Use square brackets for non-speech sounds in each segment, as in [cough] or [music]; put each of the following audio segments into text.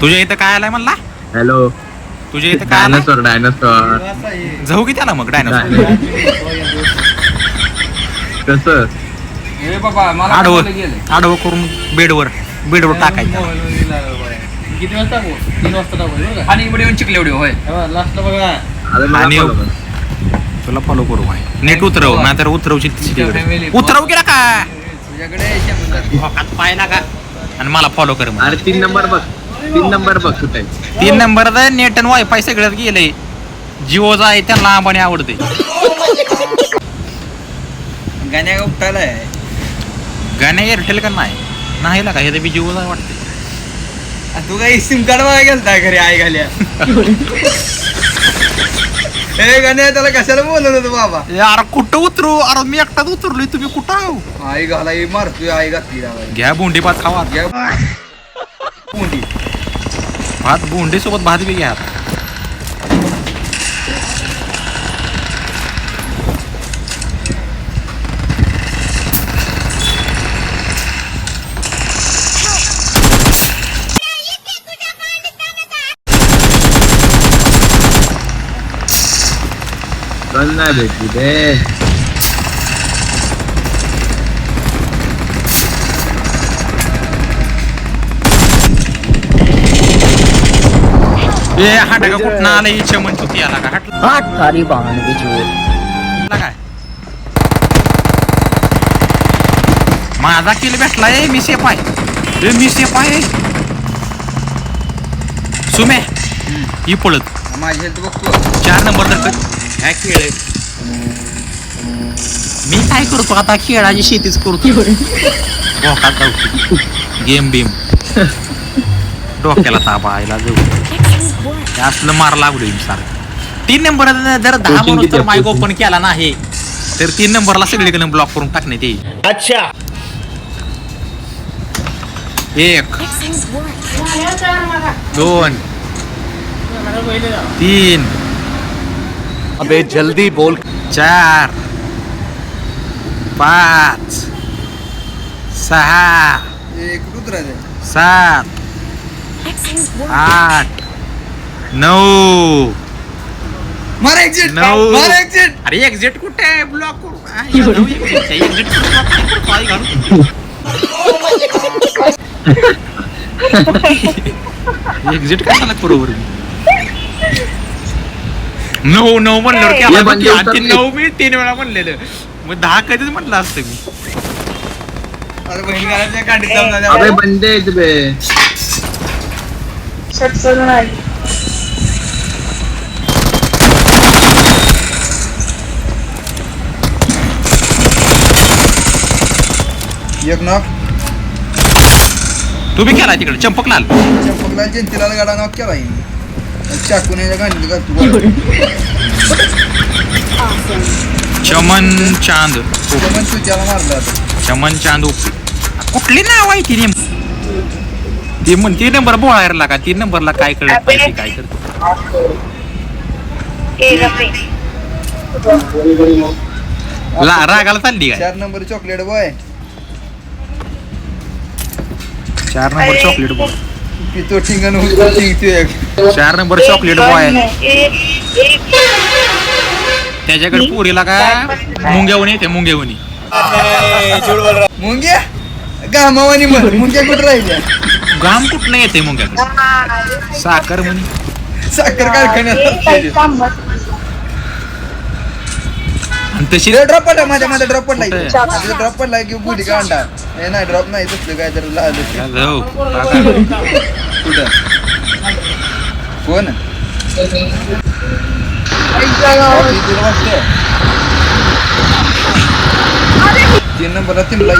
तुझ्या इथं काय आलाय म्हणला? हॅलो. तुझ्या इथं काय आलाय? डायनासोर डायनासोर जाऊ की त्याला मग डायनासोर कसं? बाबा मला आडवं बोलायला गेले आडवं करून बेडवर बेडवर टाकायचं. किती वाजता टाकू? तीन वाजता टाकू बरं का आणि एवढे येऊन चिकले एवढे होय. लास्टला बघा. अरे मला आणि- follow कर. तुला फॉलो करू माय नीट उतरव नाहीतर उतरवशील तिकडे. उतरव केला का तुझ्याकडे शंभर भोकात पाहिला का आणि मला फॉलो कर. अरे तीन नंबर बघ तीन नंबर बघ कुठे आहे? तीन नंबर नेट आणि वायफाय सगळ्यात गेलंय. जिओचा आहे त्यांना अंबानी आवडते गाण्या उपटायला आहे गाणे एअरटेल का नाही? नाही का हे तर बी जिओचा वाटते तू काही सिम कार्ड बघायला गेलता घरी आई घाल्या? [laughs] हे गाण्या त्याला कशाला बोलत होतो बाबा यार कुठं उतरू अरे मी एकटाच उतरलोय तुम्ही कुठं आहो आई घाला ही मारतोय आई घातली. घ्या बोंडी भात खावा घ्या. कोंडी. भात बोंडी सोबत भात बी घ्या भेटली दे ए हाट का कुठं आलं इच्छा म्हणतो ती आला का हाटला आठ तारी वाहन बिजोड काय माझा किल भेटलाय मी सेफ आहे ए मी सेफ आहे सुमे ही पळत माझ्या हेल्थ बघतो चार नंबर तर काय खेळ. मी काय करतो आता खेळाची शेतीच करतो जाऊ गेम बिम. डोक्याला ताप आयला जाऊ. असलं मार लागलो सारखं तीन नंबर जर दहा म्हणून तर आहे? माईक ओपन केला नाही. तर तीन नंबरला सगळीकडे ब्लॉक करून टाकण्यात येईल अच्छा. एक. दोन. तीन. अबे जल्दी बोल। चार पाच सहा सात आठ नऊ मार एक्झिट नऊ. मार एक्झिट अरे एक्झिट कुठे आहे? ब्लॉक करू एक्झिट एक्झिट कशाला करू? बरं [laughs] [laughs] नऊ नऊ हे म्हणजे बघ, उत्तर तीन नऊ मी तीन वेळा म्हणलेलं. मग दहा कधीच म्हटलं असतं मी. अरे बहीण घालायच्या कांडीत जाऊन अबे जाऊ. बंदे आहेत बे. एक नॉक तू बी केला तिकडे चंपक लाल चंपकला जयंतीला गाडा नॉक केला हिने. चाकून घालतो चमन चांद पण तुझ्याला मारला. चमन चांद उप- कुठली नाव आहे ती नेम? ती म्हण तीन नंबर बोळायला का? तीन नंबरला काय कळत पाहिजे काय करत? ला रागाला चालली काय? चार नंबर चॉकलेट बॉय चार नंबर चॉकलेट बॉय पितो ठिंगण होतो ठिंगतो एक चार नंबर चॉकलेट बॉय त्याच्याकडे पोरीला का? मुंग्यावणी येते मुंग्यावणी मुंग्या? गामावानी म्हण. मुंग्या कुठं राहिल्या? घाम कुठनं येते मुंग्याकडे? साखर म्हणी. साखर कारखान्यात तशी ड्रॉप पडला माझ्या माझा ड्रॉप पडला कुठे? माझा ड्रॉप पडला की गुढी का अंडा हे नाही ड्रॉप नाही तसलं काय तर लाल जाऊ, टाका. कुठं कोण तीन नंबरला तिमला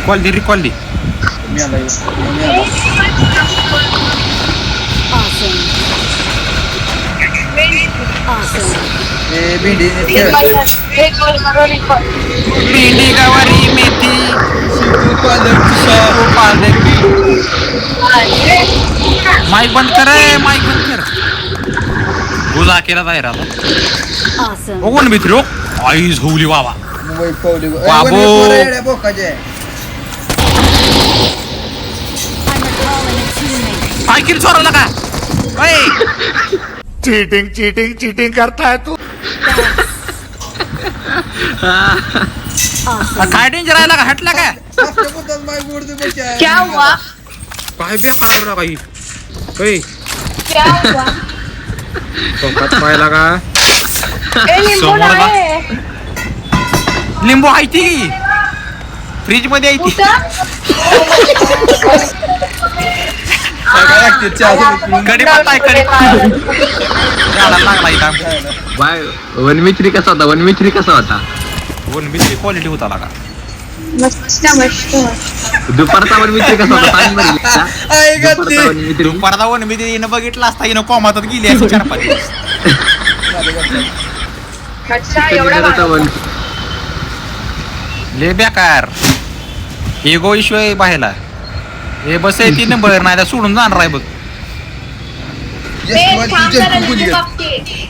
रिकॉल दे रिकॉल दे भेंडी. भेंडी गवारी मेथी माईक बंद कर रे, माईक बंद कर गुजा केला जाहीर आता Awesome. बघून मित्र आई झोवली बाबा बाबू. Teammate. काय किल चोरवला का। ओय, चीटिंग चीटिंग चीटिंग करता है तू। Awesome. काय डेंजर आहे का हटला का आपल्या पोटात बाई गोडदी बच्चे आहे. क्या हुआ? काय बेकार आहे काही ओय, क्या हुआ? टोकात पाहिला का ए लिंबू समोर बा. आहे लिंबू आहे ती फ्रीजमध्ये आहे ती कडीपत्ता आहे कडीपत्ता झाडाला लागला इथं वनमित्री कसा होता वनमित्री कसा होता वन बिजली क्वालिटी होता लागा मस्त मस्त दुपारचा वनमित्री कसा होता सांग बरं दुपारचा वनमित्री दुपारचा वन मित्री हिनं बघितला असता हिनं कोमातच गेली असं चार पाच दिवस अच्छा कधी एवढा भारी. वन ले बेकार एगो इश्यू आहे बाहेला हे बस आहे तीन नंबर नाही तर सोडून जाणार आहे बघ लिंबू. कापते.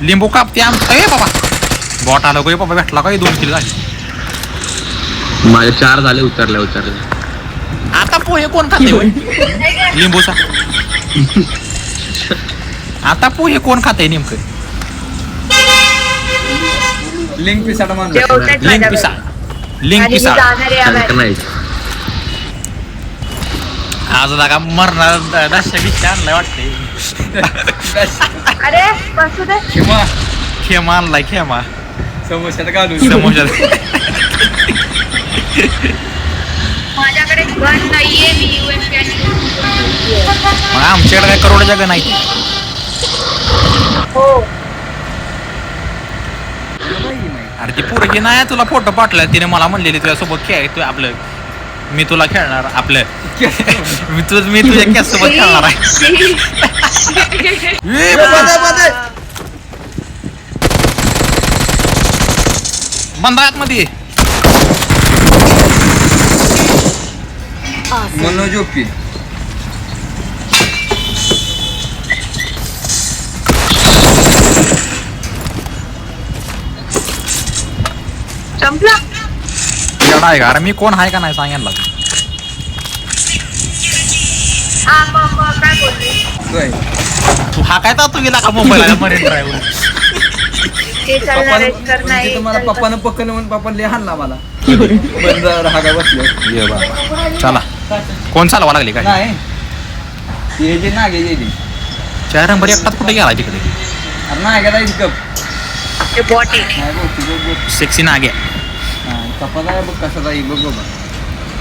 लिंबू कापते आम ए बाबा बॉट आलं का बाबा भेटला का हे दोन किलो झाली माझे चार झाले उतरल्या उतरल्या आता पोहे कोण खाते होय? [laughs] लिंबूचा आता पोहे कोण खाते नेमकं लिंक माणूस. जेवतेच लिंक. पिसा लिंक आणि मी पिसा जाणार आहे शंकर आगारी. नाही आज लागा मरणार दशा बिशा आणलाय वाटते अरे बसू दे. किंवा खेमा आणलाय खेमा. समोशात माझ्याकडे गन नाहीये मी आणि मग आमच्याकडे काय करोड जग नाही हो. अरे ती पोरगी नाही तुला फोटो पाठवला तिने मला म्हणलेली तुझ्यासोबत खेळ तू आपलं मी तुला खेळणार आपलं. [laughs] मी तुझ मी तुझ्या कॅस सोबत खेळणार आहे. [laughs] बंद आत मध्ये. मनोज ओपी संपला? येडा आहे का? अरे मी कोण आहे का नाही सांगायला हा. तू हा काय तू गेला का मोबाईल मरीन ड्रायव्हर चालणार पप्पानं- पकडलं म्हणून पप्पा लय हाणला मला. बसलो. ये बाबा चला. कोण चालवा लागली काय? नाही. हे जे नागे जे. चार नंबर एकटाच कुठे गेला तिकडे? अरे नागे जाईल कप ते बॉट आहे. नाही बघ तू बघ बघ सेक्सी नागे. हा, कपाला आहे बघ कसा जाईल बघ बाबा.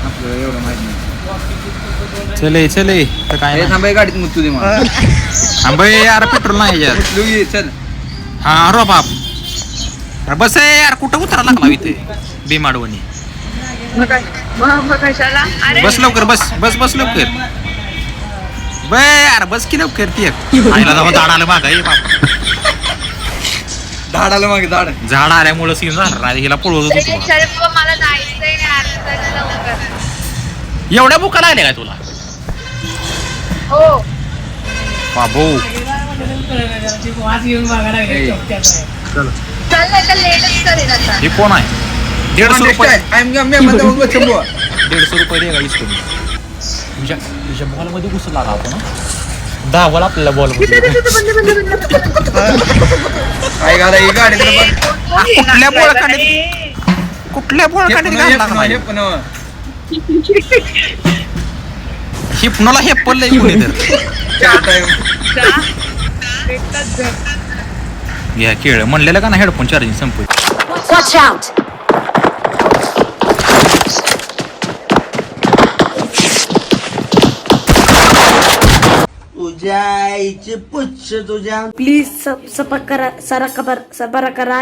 आपल्याला एवढं माहीत नाही. चले चले. तर काय हे नाही. थांबाय गाडीत मग दे मला. आंबे यार पेट्रोल नाही यार उचलू ये चल. हा रो बाप. अरे बस आहे यार कुठं उतरा लागला इथे? बेमाडवणी कशाला अरे बस लवकर बस बस बस लवकर. बे यार बस की लवकर ती एक. आईला जाऊन झाड आलं माग बाप. धाडाला मागे धाड. झाड आल्यामुळं सीन झालं नाही हिला पळवत होतो बाबा, मला जायचंय लवकर. एवढ्या बुका लागल्या काय तुला? हो. बाबो. चल. नाही तर लेटच करेन आता. हे कोण आहे? दीडशे रुपये. दीडशे दीडशे रुपये दे गाईस तुम्ही. तुझ्या तुझ्या बॉलमध्ये घुसला का आपण बॉल आपल्याला बॉल काय घाला ही गाडी तर बघ. कुठल्या बोळ कुठल्या बोळ काढीत पुन्हा, घालणार पुन्हा, हे नाही. हिपनोला हे पडलंय कोणी तर. घ्या केळ म्हणलेलं का ना headphone charging Watch out! Please सब सबक करा सरा खबर सबरा करा